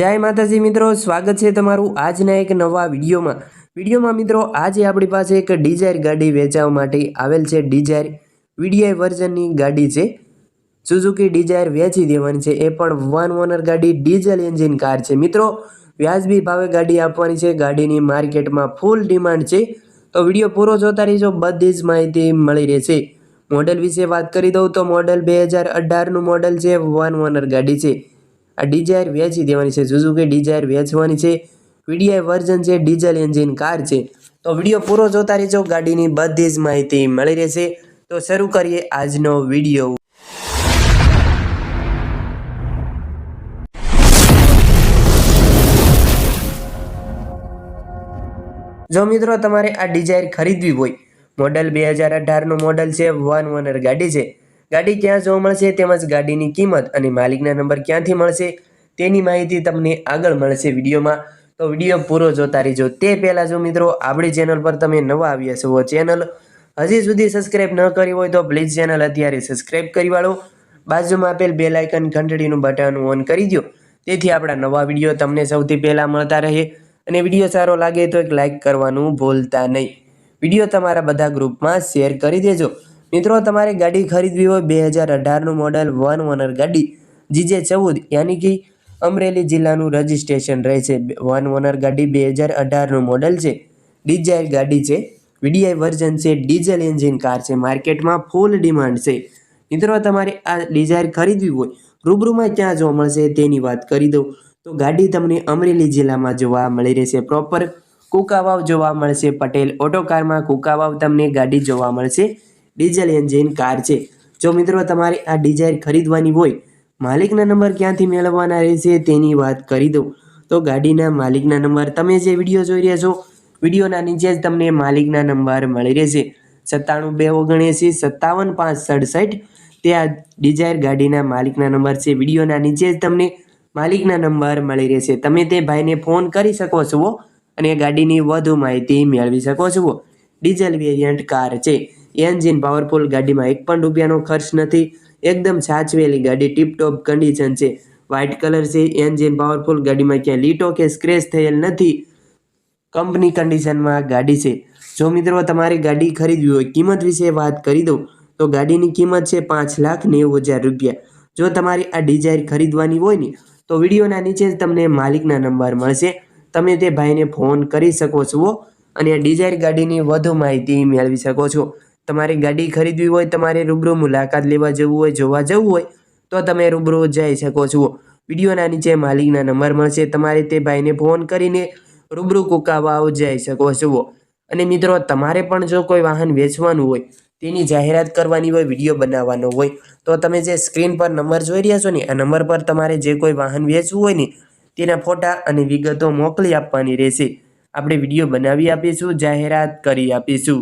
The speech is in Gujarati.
જય માતાજી મિત્રો, સ્વાગત છે તમારું આજના એક નવા વિડીયોમાં. વિડીયોમાં મિત્રો, આજે આપણી પાસે એક ડિઝાયર ગાડી વેચાવા માટે આવેલ છે. ડિઝાયર વીડીઆઈ વર્ઝનની ગાડી છે. સુઝુકી ડિઝાયર વેચી દેવાની છે. એ પણ વન ઓનર ગાડી, ડીઝલ એન્જિન કાર છે. મિત્રો, વ્યાજબી ભાવે ગાડી આપવાની છે. ગાડીની માર્કેટમાં ફૂલ ડિમાન્ડ છે. તો વીડિયો પૂરો જોતા રહીજો બધી જ માહિતી મળી રહેશે. મોડલ વિશે વાત કરી દઉં તો મોડલ બે હજાર અઢારનું મોડલ છે. વન ઓનર ગાડી છે. આ ડિઝાયર વેચી દેવાની છે. સુઝુકી ડિઝાયર વેચવાની છે. વીડીઆઈ વર્ઝન છે. ડીઝલ એન્જિન કાર છે. તો વીડિયો પૂરો જોતા રહેજો. ગાડીની બધી જ માહિતી મળી રહેશે. તો શરૂ કરીએ આજનો વીડિયો. જો મિત્રો તમારે આ ડિઝાયર ખરીદવી હોય, મોડલ બે હજાર અઢારનું મોડલ છે. વન ઓનર ગાડી છે. ગાડી ક્યાં જોવા મળશે તેમજ ગાડીની કિંમત અને માલિકના નંબર ક્યાંથી મળશે તેની માહિતી તમને આગળ મળશે વિડીયોમાં. તો વીડિયો પૂરો જોતા રહેજો. તે પહેલાં જો મિત્રો, આપણી ચેનલ પર તમે નવા આવ્યા છો ચેનલ હજી સુધી સબસ્ક્રાઈબ ન કરી હોય તો પ્લીઝ ચેનલ અત્યારે સબસ્ક્રાઈબ કરી વાળો. બાજુમાં આપેલ બે લાઇકન ઘંટડીનું બટન ઓન કરી દો તેથી આપણા નવા વીડિયો તમને સૌથી પહેલાં મળતા રહે. અને વીડિયો સારો લાગે તો એક લાઇક કરવાનું ભૂલતા નહીં. વીડિયો તમારા બધા ગ્રુપમાં શેર કરી દેજો. મિત્રો, તમારે ગાડી ખરીદવી હોય બે હજાર અઢારનું મોડલ વન ઓનર ગાડી, જીજે ચૌદ, યાની કે અમરેલી જિલ્લાનું રજિસ્ટ્રેશન રહે છે. વન ઓનર ગાડી બે હજાર અઢારનું મોડલ છે. ડિઝાયર ગાડી છે. વીડીઆઈ વર્ઝન છે. ડીઝલ એન્જિન કાર છે. માર્કેટમાં ફૂલ ડિમાન્ડ છે. મિત્રો, તમારે આ ડિઝાયર ખરીદવી હોય, રૂબરૂમાં ક્યાં જોવા મળશે તેની વાત કરી દઉં. તો ગાડી તમને અમરેલી જિલ્લામાં જોવા મળી રહેશે. પ્રોપર કુકાવાવ જોવા મળશે. પટેલ ઓટો કારમાં કુકાવાવ તમને ગાડી જોવા મળશે. ડીઝલ એન્જિન કાર છે. જો મિત્રો તમારે આ ડિઝાયર ખરીદવાની હોય, માલિકના નંબર ક્યાંથી મેળવવાના રહેશે તેની વાત કરી દઉં. તો ગાડીના માલિકના નંબર તમે જે વીડિયો જોઈ રહ્યા છો, વિડીયોના નીચે જ તમને માલિકના નંબર મળી રહેશે. સત્તાણું બે ઓગણએંસી, સત્તાવન પાંચ સડસઠ, તે આ ડિઝાયર ગાડીના માલિકના નંબર છે. વિડીયોના નીચે જ તમને માલિકના નંબર મળી રહેશે. તમે તે ભાઈને ફોન કરી શકો છો અને ગાડીની વધુ માહિતી મેળવી શકો છો. ડીઝલ વેરિયન્ટ કાર છે. એન્જિન પાવરફુલ ગાડીમાં એક પણ રૂપિયાનો ખર્ચ નથી, એકદમ સાચવેલી ગાડી, ટીપટોપ કન્ડિશન છે. વ્હાઇટ કલર છે, એન્જિન પાવરફુલ ગાડીમાં ક્યાંય લીટો કે સ્ક્રેચ થયેલ નથી. કંપની કન્ડિશનમાં ગાડી છે. જો મિત્રો તમારે ગાડી ખરીદવી હોય, કિંમત વિશે વાત કરી દઉં, તો ગાડીની કિંમત છે પાંચ લાખ નેવું હજાર રૂપિયા. જો તમારી આ ડિઝાયર ખરીદવાની હોય ને, તો વિડીયોના નીચે જ તમને માલિકના નંબર મળશે. તમે તે ભાઈને ફોન કરી શકો છો અને ડિઝાયર ગાડીની વધુ માહિતી મેળવી શકો છો. તમારે ગાડી ખરીદવી હોય, તમારે રૂબરૂ મુલાકાત લેવા જવું હોય, જોવા જવું હોય, તો તમે રૂબરૂ જઈ શકો છો. વિડીયોના નીચે માલિકના નંબર મળશે. તમારે તે ભાઈને ફોન કરીને રૂબરૂ કુકાવાવ જઈ શકો છો. અને મિત્રો, તમારે પણ જો કોઈ વાહન વેચવાનું હોય, તેની જાહેરાત કરવાની હોય, વીડિયો બનાવવાનો હોય, તો તમે જે સ્ક્રીન પર નંબર જોઈ રહ્યા છો ને, આ નંબર પર તમારે જે કોઈ વાહન વેચવું હોય ને, તેના ફોટા અને વિગતો મોકલી આપવાની રહેશે. આપણે વીડિયો બનાવી આપીશું, જાહેરાત કરી આપીશું.